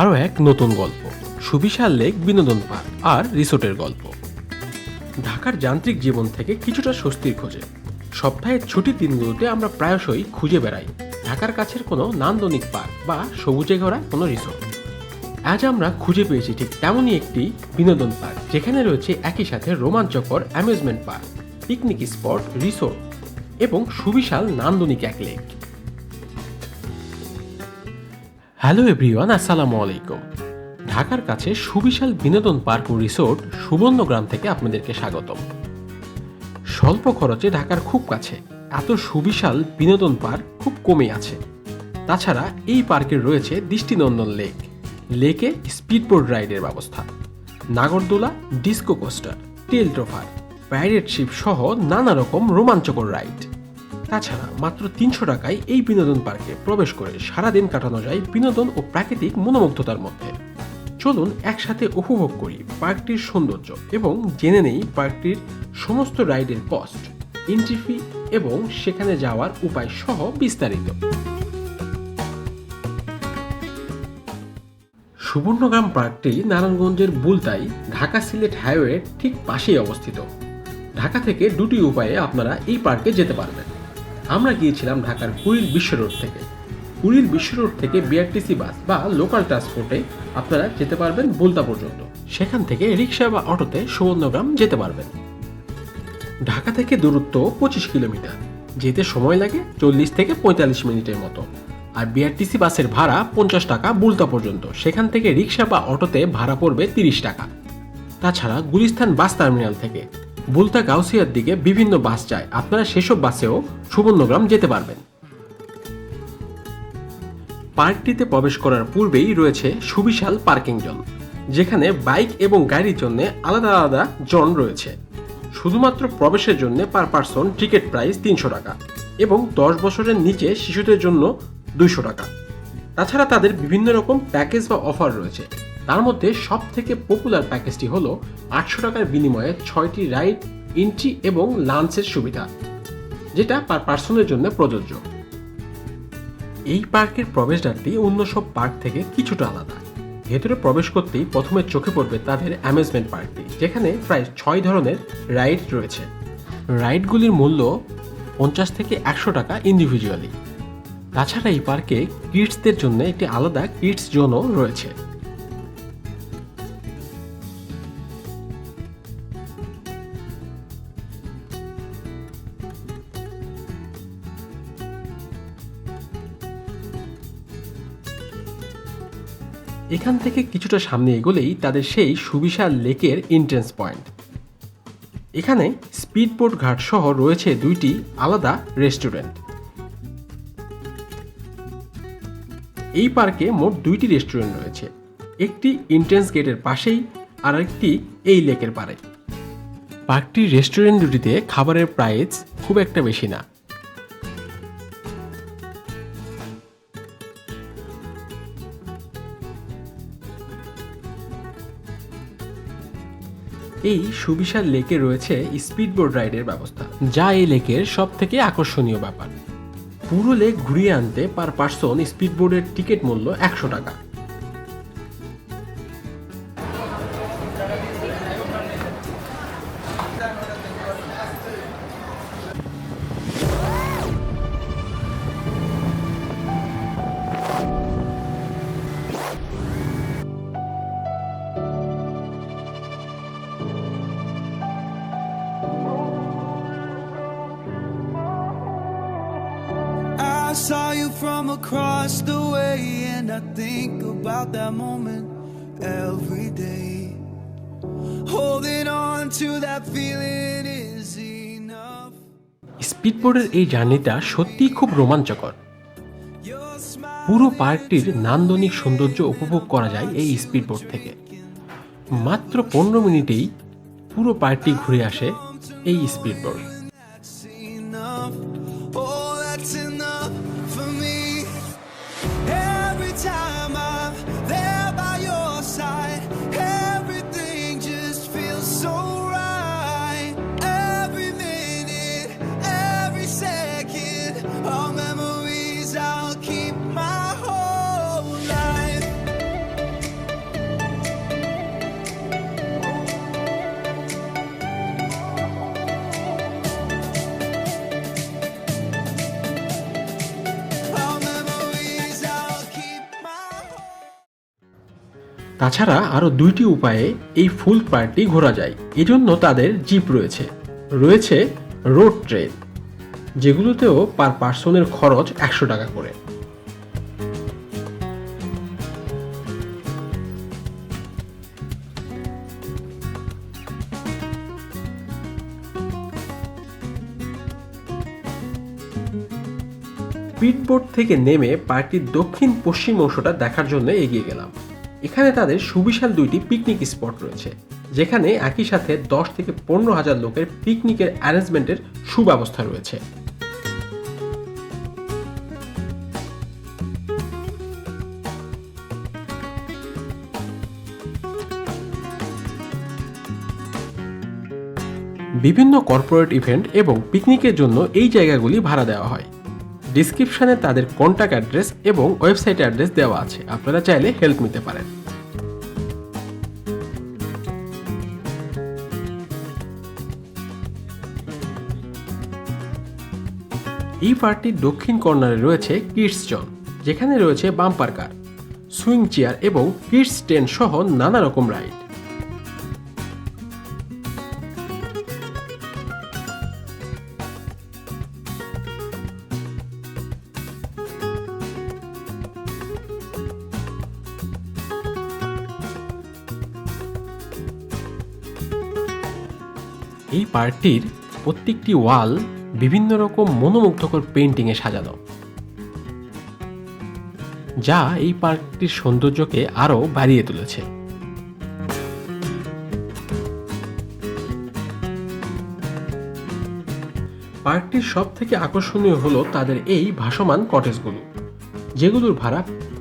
আরও এক নতুন গল্প। সুবিশাল লেক, বিনোদন পার্ক আর রিসোর্টের গল্প। ঢাকার যান্ত্রিক জীবন থেকে কিছুটা স্বস্তির খোঁজে। সপ্তাহের ছুটির দিনগুলোতে আমরা প্রায়শই খুঁজে বেড়াই ঢাকার কাছের কোনো নান্দনিক পার্ক বা সবুজে ঘোরা কোনো রিসোর্ট। আজ আমরা খুঁজে পেয়েছি ঠিক তেমনই একটি বিনোদন পার্ক, যেখানে রয়েছে একই সাথে রোমাঞ্চকর amusement park, picnic spot, resort এবং সুবিশাল নান্দনিক এক লেক। হ্যালো এভরিওয়ান, আসসালামু আলাইকুম। ঢাকার কাছে সুবিশাল বিনোদন পার্ক ও রিসোর্ট সুবর্ণগ্রাম থেকে আপনাদেরকে স্বাগতম। স্বল্প খরচে ঢাকার খুব কাছে এত সুবিশাল বিনোদন পার্ক খুব কমে আছে। তাছাড়া এই পার্কে রয়েছে দৃষ্টিনন্দন লেক। লেকে স্পিডবোর্ড রাইডের ব্যবস্থা। নাগরদোলা, ডিস্কো কোস্টার, টেল ট্রোফার প্যারেড শিপ সহ নানা রকম রোমাঞ্চকর রাইড। তাছাড়া মাত্র তিনশো টাকায় এই বিনোদন পার্কে প্রবেশ করে সারাদিন কাটানো যায় বিনোদন ও প্রাকৃতিক মনোমুগ্ধতার মধ্যে। চলুন একসাথে উপভোগ করি পার্কটির সৌন্দর্য এবং জেনে নেই পার্কটির সমস্ত রাইডের কস্ট এন্ট্রি ফি এবং সেখানে যাওয়ার উপায় সহ বিস্তারিত। সুবর্ণগ্রাম পার্কটি নারায়ণগঞ্জের বুলতাই, ঢাকা সিলেট হাইওয়ে ঠিক পাশেই অবস্থিত। ঢাকা থেকে দুটি উপায়ে আপনারা এই পার্কে যেতে পারবেন। আমরা গিয়েছিলাম ঢাকার পুরীর বিশ্ব রোড থেকে। পুরীর বিশ্ব রোড থেকে বিআরটিসি বাস বা লোকাল ট্রান্সপোর্টে আপনারা যেতে পারবেন বুলতা পর্যন্ত। সেখান থেকে রিক্সা বা অটোতে সুবর্ণগ্রাম যেতে পারবেন। ঢাকা থেকে দূরত্ব পঁচিশ কিলোমিটার। যেতে সময় লাগে চল্লিশ থেকে পঁয়তাল্লিশ মিনিটের মতো। আর বিআরটিসি বাসের ভাড়া পঞ্চাশ টাকা বুলতা পর্যন্ত। সেখান থেকে রিক্সা বা অটোতে ভাড়া পড়বে তিরিশ টাকা। তাছাড়া গুলিস্তান বাস টার্মিনাল থেকে। বুলতা গাউসিয়ার দিকে বিভিন্ন বাস যায়। আপনারা সেসব বাসেও সুবর্ণগ্রাম যেতে পারবেন। পার্কটিতে প্রবেশ করার পূর্বেই রয়েছে সুবিশাল পার্কিং জোন, যেখানে বাইক এবং গাড়ির জন্য আলাদা আলাদা জোন রয়েছে। শুধুমাত্র প্রবেশের জন্য পার পার্সন টিকিট প্রাইস তিনশো টাকা এবং দশ বছরের নিচে শিশুদের জন্য দুইশো টাকা। তাছাড়া তাদের বিভিন্ন রকম প্যাকেজ বা অফার রয়েছে। তার মধ্যে সব থেকে পপুলার প্যাকেজটি হলো আটশো টাকার বিনিময়ে ছয়টি রাইড এন্ট্রি এবং লাঞ্চের সুবিধা, যেটা পার পার্সনের জন্য প্রযোজ্য। এই পার্কের প্রবেশদ্বারটি অন্য সব পার্ক থেকে কিছুটা আলাদা। ভেতরে প্রবেশ করতেই প্রথমে চোখে পড়বে তাদের অ্যামেজমেন্ট পার্কটি, যেখানে প্রায় ছয় ধরনের রাইড রয়েছে। রাইডগুলির মূল্য পঞ্চাশ থেকে একশো টাকা ইন্ডিভিজুয়ালি তাছাড়া এই পার্কে কিডসদের জন্য একটি আলাদা কিডস জোনও রয়েছে। এখান থেকে কিছুটা সামনে এগোলেই তাদের সেই সুবিশাল লেকের এন্ট্রেন্স পয়েন্ট এখানে স্পিডবোট ঘাট সহ রয়েছে দুইটি আলাদা রেস্টুরেন্ট এই পার্কে মোট দুইটি রেস্টুরেন্ট রয়েছে, একটি এন্ট্রেন্স গেটের পাশেই আর একটি এই লেকের পারে পার্কটির রেস্টুরেন্ট দুটিতে খাবারের প্রাইস খুব একটা বেশি না। এই সুবিশাল লেকে রয়েছে স্পিডবোর্ড রাইডের ব্যবস্থা, যা এই লেকের সব থেকে আকর্ষণীয় ব্যাপার। পুরো লেক ঘুরিয়ে আনতে পার পার্সন স্পিডবোর্ডের টিকিট মূল্য একশো টাকা। Saw you from across the way, and I think about that moment every day. Holding on to that feeling is enough. স্পিডবোর্ডের এই জার্নিটা সত্যিই খুব রোমাঞ্চকর পুরো পার্কটির নান্দনিক সৌন্দর্য উপভোগ করা যায় এই স্পিডবোট থেকে মাত্র পনেরো মিনিটেই পুরো পার্কটি ঘুরে আসে এই স্পিডবোট তাছাড়া আরও দুইটি উপায়ে এই ফুল পার্কটি ঘোরা যায়। এজন্য তাদের জিপ রয়েছে। রয়েছে রোড ট্রেন, যেগুলোতেও পার পার্সনের খরচ একশো টাকা করে। স্পিডবোট থেকে নেমে পার্কটির দক্ষিণ পশ্চিম অংশটা দেখার জন্য এগিয়ে গেলাম। এখানে তাদের সুবিশাল দুইটি পিকনিক স্পট রয়েছে, যেখানে একই সাথে দশ থেকে পনেরো হাজার লোকের পিকনিকের অ্যারেঞ্জমেন্টের সুব্যবস্থা রয়েছে। বিভিন্ন কর্পোরেট ইভেন্ট এবং পিকনিকের জন্য এই জায়গাগুলি ভাড়া দেওয়া হয়। ডিসক্রিপশনে তাদের কন্ট্যাক্ট অ্যাড্রেস এবং ওয়েবসাইট অ্যাড্রেস দেওয়া আছে। আপনারা চাইলে হেল্প নিতে পারেন। এই পার্কটির দক্ষিণ কর্নারে রয়েছে কিডস জন যেখানে রয়েছে বাম্পার কার সুইং চেয়ার এবং কিডস টেন সহ নানা রকম রাইড এই পার্কটির প্রত্যেকটি ওয়াল বিভিন্ন রকম মনোমুগ্ধকর পেন্টিংয়ে সাজানো, যা এই পার্কটির সৌন্দর্যকে আরও বাড়িয়ে তুলেছে। পার্কটির সব থেকে আকর্ষণীয় হলো তাদের এই ভাসমান কটেজগুলো, যেগুলোর ভাড়া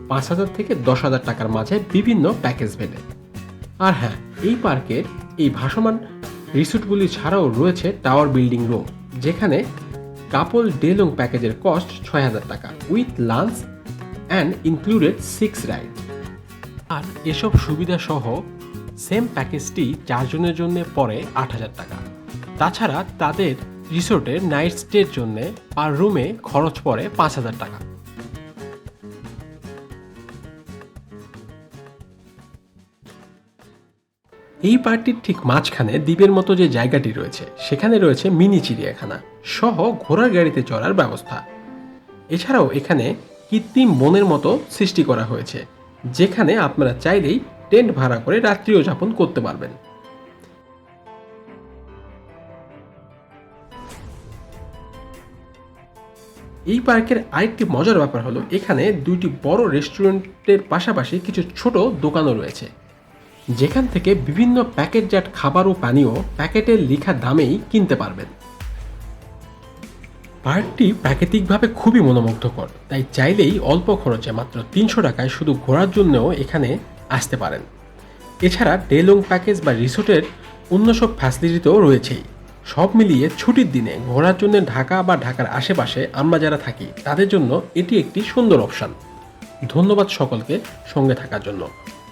পাঁচ হাজার থেকে দশ হাজার টাকার মাঝে বিভিন্ন প্যাকেজ ভেদে আর হ্যাঁ এই পার্কের এই ভাসমান রিসোর্টগুলি ছাড়াও রয়েছে টাওয়ার বিল্ডিং রুম যেখানে কাপল ডেলং প্যাকেজের কস্ট ছয় হাজার টাকা with lunch and included six ride আর এসব সুবিধা সহ সেম প্যাকেজটি চারজনের জন্য পড়ে আট হাজার টাকা। তাছাড়া তাদের রিসোর্টের নাইট স্টের জন্য পার রুমে খরচ পড়ে পাঁচ হাজার টাকা। এই পার্কটির ঠিক মাঝখানে দ্বীপের মতো যে জায়গাটি রয়েছে, সেখানে রয়েছে মিনি চিড়িয়াখানা সহ ঘোড়ার গাড়িতে চড়ার ব্যবস্থা। এছাড়াও এখানে কৃত্রিম বনের মতো সৃষ্টি করা হয়েছে, যেখানে আপনারা চাইলেই টেন্ট ভাড়া করে রাত্রিও যাপন করতে পারবেন। এই পার্কের আরেকটি মজার ব্যাপার হলো, এখানে দুইটি বড় রেস্টুরেন্টের পাশাপাশি কিছু ছোট দোকানও রয়েছে। যেখান থেকে বিভিন্ন প্যাকেটজাত খাবার ও পানীয় প্যাকেটের লেখা দামেই কিনতে পারবেন। পার্কটি প্রাকৃতিকভাবে খুবই মনোমুগ্ধকর, তাই চাইলেই অল্প খরচে মাত্র তিনশো টাকায় শুধু ঘোরার জন্যও এখানে আসতে পারেন। এছাড়া ডেলং প্যাকেজ বা রিসোর্টের অন্য সব ফ্যাসিলিটি তো রয়েছেই। সব মিলিয়ে ছুটির দিনে ঘোরার জন্য ঢাকা বা ঢাকার আশেপাশে আমরা যারা থাকি, তাদের জন্য এটি একটি সুন্দর অপশান। ধন্যবাদ সকলকে সঙ্গে থাকার জন্য।